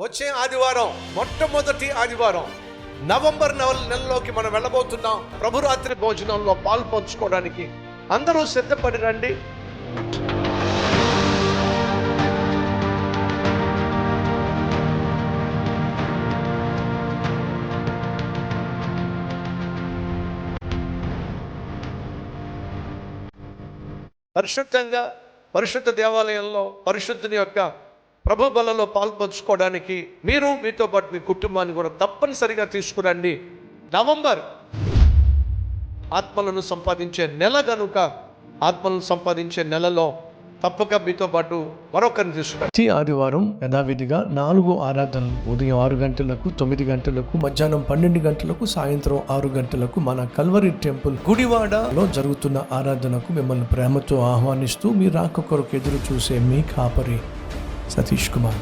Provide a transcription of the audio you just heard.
వచ్చే ఆదివారం మొట్టమొదటి ఆదివారం నవంబర్ నెల నెలలోకి మనం వెళ్ళబోతున్నాం. ప్రభురాత్రి భోజనంలో పాలు పంచుకోవడానికి. అందరూ సిద్ధపడి రండి. పరిశుద్ధంగా పరిశుద్ధ దేవాలయంలో పరిశుద్ధుని యొక్క ప్రభు బలలో పాల్పంచుకోవడానికి మీరు మీతో పాటు మీ కుటుంబాన్ని కూడా తప్పనిసరిగా తీసుకురండి. నవంబర్ ఆత్మలను సంపాదించే నెల కనుక ఆత్మలను సంపాదించే నెలలో తప్పక మీతో పాటు మరొకరిని తీసుకురండి. ప్రతి ఆదివారం యథావిధిగా నాలుగు ఆరాధనలు ఉదయం ఆరు గంటలకు తొమ్మిది గంటలకు మధ్యాహ్నం పన్నెండు గంటలకు సాయంత్రం ఆరు గంటలకు మన కల్వరి టెంపుల్ గుడివాడలో జరుగుతున్న ఆరాధనకు మిమ్మల్ని ప్రేమతో ఆహ్వానిస్తూ మీ రాక కొరకు ఎదురు చూసే మీ కాపరి Satish Kumar.